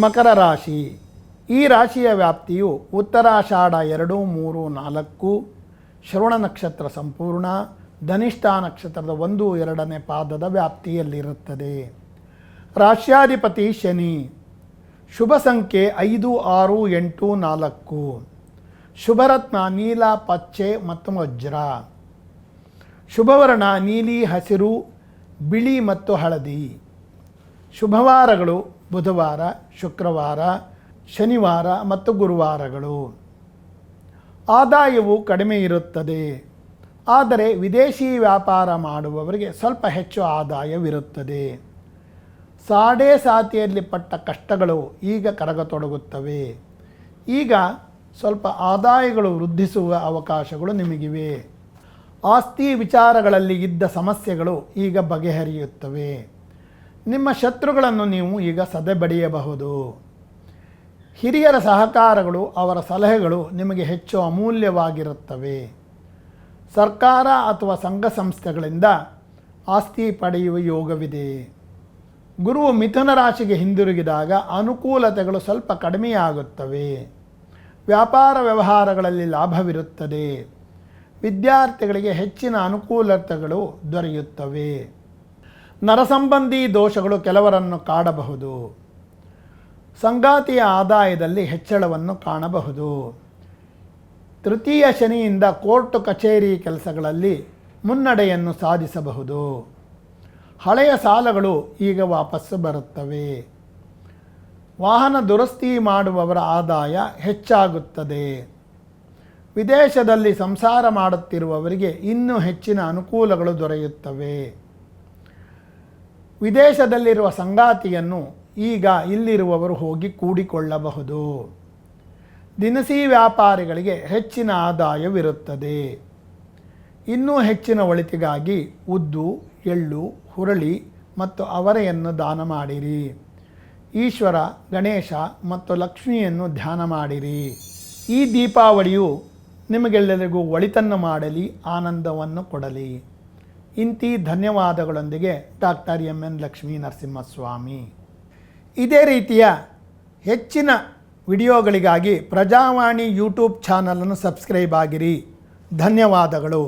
ಮಕರ ರಾಶಿ. ಈ ರಾಶಿಯ ವ್ಯಾಪ್ತಿಯು ಉತ್ತರಾಷಾಢ ಎರಡು, ಮೂರು, ನಾಲ್ಕು, ಶ್ರವಣ ನಕ್ಷತ್ರ ಸಂಪೂರ್ಣ, ಧನಿಷ್ಠ ನಕ್ಷತ್ರದ ಒಂದು, ಎರಡನೇ ಪಾದದ ವ್ಯಾಪ್ತಿಯಲ್ಲಿರುತ್ತದೆ. ರಾಶ್ಯಾಧಿಪತಿ ಶನಿ. ಶುಭ ಸಂಖ್ಯೆ ಐದು, ಆರು, ಎಂಟು, ನಾಲ್ಕು. ಶುಭರತ್ನ ನೀಲ, ಪಚ್ಚೆ ಮತ್ತು ವಜ್ರ. ಶುಭವರ್ಣ ನೀಲಿ, ಹಸಿರು, ಬಿಳಿ ಮತ್ತು ಹಳದಿ. ಶುಭವಾರಗಳು, ಬುಧವಾರ, ಶುಕ್ರವಾರ, ಶನಿವಾರ ಮತ್ತು ಗುರುವಾರಗಳು. ಆದಾಯವು ಕಡಿಮೆ ಇರುತ್ತದೆ. ಆದರೆ ವಿದೇಶಿ ವ್ಯಾಪಾರ ಮಾಡುವವರಿಗೆ ಸ್ವಲ್ಪ ಹೆಚ್ಚು ಆದಾಯವಿರುತ್ತದೆ. ಸಾಡೆ ಸಾತಿಯಲ್ಲಿ ಪಟ್ಟ ಕಷ್ಟಗಳು ಈಗ ಕರಗತೊಡಗುತ್ತವೆ. ಈಗ ಸ್ವಲ್ಪ ಆದಾಯಗಳು ವೃದ್ಧಿಸುವ ಅವಕಾಶಗಳು ನಿಮಗಿವೆ. ಆಸ್ತಿ ವಿಚಾರಗಳಲ್ಲಿ ಇದ್ದ ಸಮಸ್ಯೆಗಳು ಈಗ ಬಗೆಹರಿಯುತ್ತವೆ. ನಿಮ್ಮ ಶತ್ರುಗಳನ್ನು ನೀವು ಈಗ ಸದೆಬಡಿಯಬಹುದು ಹಿರಿಯರ ಸಹಕಾರಗಳು, ಅವರ ಸಲಹೆಗಳು ನಿಮಗೆ ಹೆಚ್ಚು ಅಮೂಲ್ಯವಾಗಿರುತ್ತವೆ. ಸರ್ಕಾರ ಅಥವಾ ಸಂಘ ಸಂಸ್ಥೆಗಳಿಂದ ಆಸ್ತಿ ಪಡೆಯುವ ಯೋಗವಿದೆ. ಗುರುವು ಮಿಥುನ ರಾಶಿಗೆ ಹಿಂದಿರುಗಿದಾಗ ಅನುಕೂಲತೆಗಳು ಸ್ವಲ್ಪ ಕಡಿಮೆಯಾಗುತ್ತವೆ. ವ್ಯಾಪಾರ ವ್ಯವಹಾರಗಳಲ್ಲಿ ಲಾಭವಿರುತ್ತದೆ. ವಿದ್ಯಾರ್ಥಿಗಳಿಗೆ ಹೆಚ್ಚಿನ ಅನುಕೂಲತೆಗಳು ದೊರೆಯುತ್ತವೆ. ನರಸಂಬಂಧಿ ದೋಷಗಳು ಕೆಲವರನ್ನು ಕಾಡಬಹುದು. ಸಂಗಾತಿಯ ಆದಾಯದಲ್ಲಿ ಹೆಚ್ಚಳವನ್ನು ಕಾಣಬಹುದು. ತೃತೀಯ ಶನಿಯಿಂದ ಕೋರ್ಟ್ ಕಚೇರಿ ಕೆಲಸಗಳಲ್ಲಿ ಮುನ್ನಡೆಯನ್ನು ಸಾಧಿಸಬಹುದು. ಹಳೆಯ ಸಾಲಗಳು ಈಗ ವಾಪಸ್ಸು ಬರುತ್ತವೆ. ವಾಹನ ದುರಸ್ತಿ ಮಾಡುವವರ ಆದಾಯ ಹೆಚ್ಚಾಗುತ್ತದೆ. ವಿದೇಶದಲ್ಲಿ ಸಂಸಾರ ಮಾಡುತ್ತಿರುವವರಿಗೆ ಇನ್ನೂ ಹೆಚ್ಚಿನ ಅನುಕೂಲಗಳು ದೊರೆಯುತ್ತವೆ. ವಿದೇಶದಲ್ಲಿರುವ ಸಂಗಾತಿಯನ್ನು ಈಗ ಇಲ್ಲಿರುವವರು ಹೋಗಿ ಕೂಡಿಕೊಳ್ಳಬಹುದು. ದಿನಸಿ ವ್ಯಾಪಾರಿಗಳಿಗೆ ಹೆಚ್ಚಿನ ಆದಾಯವಿರುತ್ತದೆ. ಇನ್ನೂ ಹೆಚ್ಚಿನ ಒಳಿತಿಗಾಗಿ ಉದ್ದು, ಎಳ್ಳು, ಹುರಳಿ ಮತ್ತು ಅವರೆಯನ್ನು ದಾನ ಮಾಡಿರಿ. ಈಶ್ವರ, ಗಣೇಶ ಮತ್ತು ಲಕ್ಷ್ಮಿಯನ್ನು ಧ್ಯಾನ ಮಾಡಿರಿ. ಈ ದೀಪಾವಳಿಯು ನಿಮಗೆಲ್ಲರಿಗೂ ಒಳಿತನ್ನು ಮಾಡಲಿ, ಆನಂದವನ್ನು ಕೊಡಲಿ. ಇಂತಿ ಧನ್ಯವಾದಗಳೊಂದಿಗೆ doctor M N Lakshmi Narasimhaswamy. ಇದೇ ರೀತಿಯ ಹೆಚ್ಚಿನ ವಿಡಿಯೋಗಳಿಗಾಗಿ ಪ್ರಜಾವಾಣಿ ಯೂಟ್ಯೂಬ್ ಚಾನಲನ್ನು ಸಬ್ಸ್ಕ್ರೈಬ್ ಆಗಿರಿ. ಧನ್ಯವಾದಗಳು.